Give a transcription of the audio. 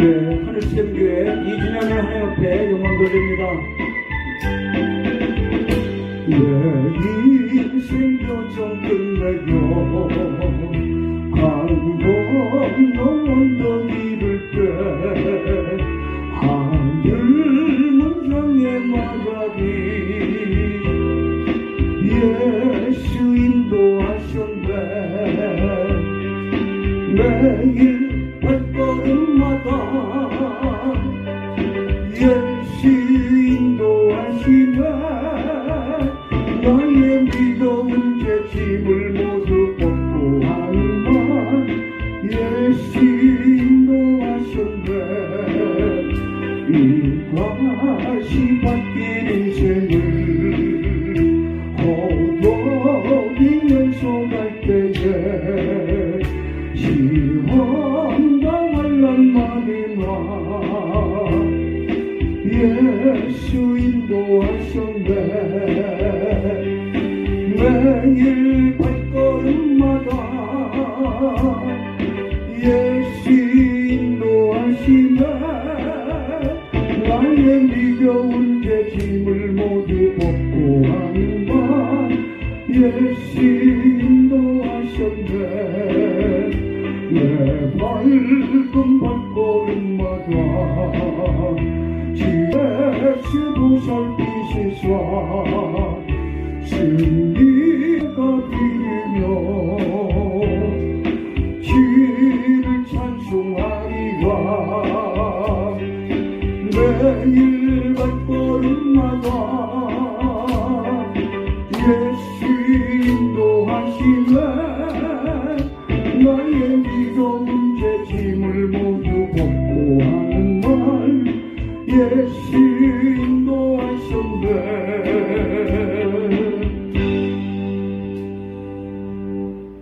네, 하늘샘 교회 이준영의 하나 옆에 영광 돌립니다. 내 인생 교정 끝내고 강건 넘어 이를 때 하늘 문상에 말하리 예수 인도하셨네 매일 예수 인도하시네 나의 믿어온 죄짐을 모두 벗고 하는 말 예수 인도하셨네 이것이 바뀐 인생을 호도이면서 갈 때에 시험과 환란 많이 와 예수 인도하셨네. 매일 발걸음마다 예수 인도하시네. 나의 미겨운 죄짐을 모두 벗고 말 예수 인도하셨네. 내 밝은 살피시사 승리가 비리며 주를 찬송하리라. 매일 발걸음마다 예수 인도하시네. 나의 미겨운 죄짐을 모 대신 도하셨네.